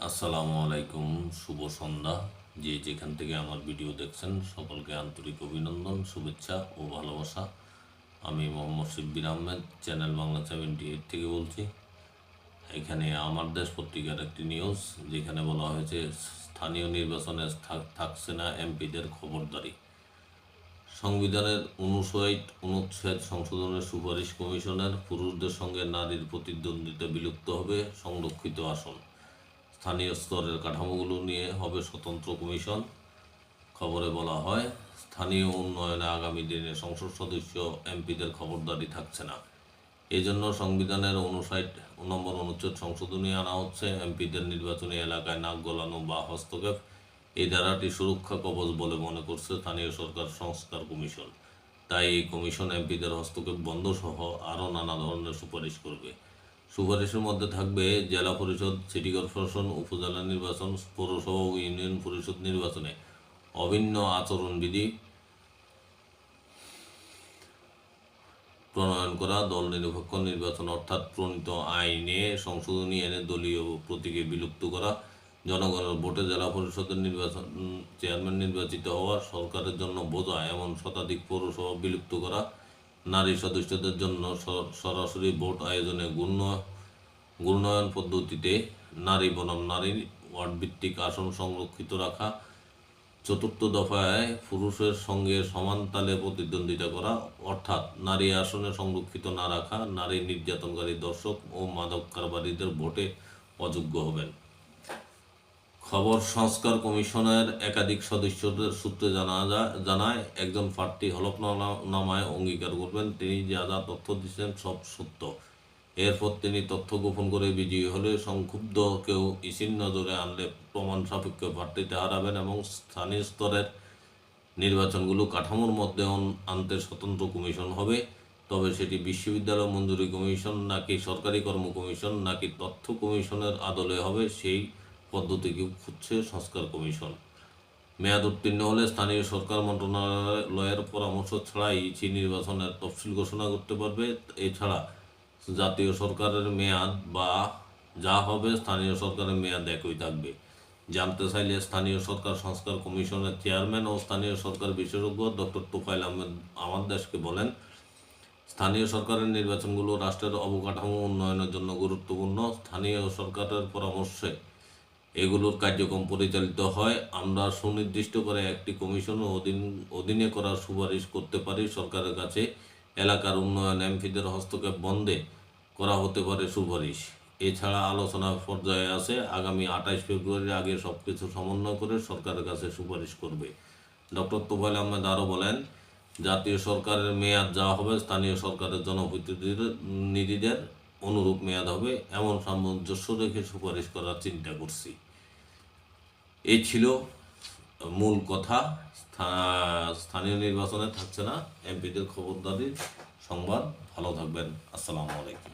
আসসালামু আলাইকুম, শুভ সন্ধ্যা। যে যেখান থেকে আমার ভিডিও দেখছেন, সকলকে আন্তরিক অভিনন্দন, শুভেচ্ছা ও ভালোবাসা। আমি Mohammad Shibbir Ahmed, channel Bangla seventy eight থেকে বলছি। এখানে আমার দেশ পত্রিকার একটি নিউজ, যেখানে বলা হয়েছে, স্থানীয় নির্বাচনে থাক- থাকছে না এমপিদের খবরদারি। সংবিধানের অনুচ্ছেদ অনুচ্ছেদ সংশোধনের সুপারিশ কমিশনের পুরুষদের সঙ্গে নারীর প্রতিদ্বন্দ্বিতা বিলুপ্ত হবে, সংরক্ষিত আসন। স্থানীয় স্তরের কাঠামোগুলো নিয়ে হবে স্বতন্ত্র কমিশন, খবরে বলা হয়। স্থানীয় উন্নয়নে আগামী দিনে সংসদ সদস্য এমপিদের খবরদারি থাকছে না। এই জন্য সংবিধানের অনুষাট নম্বর অনুচ্ছেদ সংশোধনী আনা হচ্ছে। এমপিদের নির্বাচনী এলাকায় নাক গলানো বা হস্তক্ষেপ, এই ধারাটি সুরক্ষা কবচ বলে মনে করছে স্থানীয় সরকার সংস্কার কমিশন। তাই এই কমিশন এমপিদের হস্তক্ষেপ বন্ধ সহ আরও নানা ধরনের সুপারিশ করবে। সুপারিশের মধ্যে থাকবে জেলা পরিষদ, সিটি কর্পোরেশন, উপজেলা নির্বাচন, পৌরসভা ও ইউনিয়ন পরিষদ নির্বাচনে অভিন্ন আচরণবিধি প্রণয়ন করা, দল নিরপেক্ষ নির্বাচন অর্থাৎ প্রণীত আইনে সংশোধনী এনে দলীয় প্রতীকে বিলুপ্ত করা, জনগণের ভোটে জেলা পরিষদের নির্বাচন চেয়ারম্যান নির্বাচিত হওয়া, সরকারের জন্য বোঝা এমন শতাধিক পৌরসভা বিলুপ্ত করা নারী সদস্যদের জন্য সরাসরি ভোট আয়োজনে গুণ গুণায়ন পদ্ধতিতে নারী বনাম নারী ওয়ার্ড ভিত্তিক আসন সংরক্ষিত রাখা, চতুর্থ দফায় পুরুষের সঙ্গে সমান তালে প্রতিদ্বন্দ্বিতা করা, অর্থাৎ নারী আসনে সংরক্ষিত না রাখা, নারী নির্যাতনকারী দর্শক ও মাদক কারবারিদের ভোটে অযোগ্য হবেন। খবর সংস্কার কমিশনের একাধিক সদস্যদের সূত্রে জানা জানায়, একজন প্রার্থী হলফনামায় অঙ্গীকার করবেন। তিনি যা যা তথ্য দিচ্ছেন সব সত্য। এরপর তিনি তথ্য গোপন করে বিজয়ী হলে সংক্ষুব্ধ কেউ ইসির নজরে আনলে প্রমাণ সাপেক্ষ প্রার্থীতে হারাবেন এবং স্থানীয় স্তরের নির্বাচনগুলো কাঠামোর মধ্যে আনতে স্বতন্ত্র কমিশন হবে। তবে সেটি বিশ্ববিদ্যালয় মঞ্জুরি কমিশন নাকি সরকারি কর্ম কমিশন নাকি তথ্য কমিশনের আদলে হবে, সেই পদ্ধতিকে খুঁজছে সংস্কার কমিশন। মেয়াদ উত্তীর্ণ হলে স্থানীয় সরকার মন্ত্রণালয়ের পরামর্শ ছাড়াই ইসি নির্বাচনের তফসিল ঘোষণা করতে পারবে। এছাড়া জাতীয় সরকারের মেয়াদ বা যা হবে স্থানীয় সরকারের মেয়াদ একই থাকবে। জানতে চাইলে স্থানীয় সরকার সংস্কার কমিশনের চেয়ারম্যান ও স্থানীয় সরকার বিশেষজ্ঞ ডক্টর তোফাইল আহমেদ আমার দেশকে বলেন, স্থানীয় সরকারের নির্বাচনগুলো রাষ্ট্রের অবকাঠামো উন্নয়নের জন্য গুরুত্বপূর্ণ। স্থানীয় সরকারের পরামর্শে এগুলোর কার্যক্রম পরিচালিত হয়। আমরা সুনির্দিষ্ট করে একটি কমিশন অধীন, অধীনে করার সুপারিশ করতে পারি। সরকারের কাছে এলাকার উন্নয়ন এমপিদের হস্তক্ষেপ বন্ধে করা হতে পারে সুপারিশ। এছাড়া আলোচনা পর্যায়ে আছে, আগামী আঠাইশ ফেব্রুয়ারির আগে সব কিছু সমন্বয় করে সরকারের কাছে সুপারিশ করবে। ডক্টর তোফাইল আহমেদ আরও বলেন, জাতীয় সরকারের মেয়াদ যা হবে স্থানীয় সরকারের জনপ্রতিনিধিদের অনুরূপ মেয়াদ হবে। এমন সামঞ্জস্য রেখে সুপারিশ করার চিন্তা করছি। এই ছিল মূল কথা। স্থানীয় নির্বাচনে থাকছে না। এমপিদের খবরদারির সংবাদ। ভালো থাকবেন। আসসালামু আলাইকুম।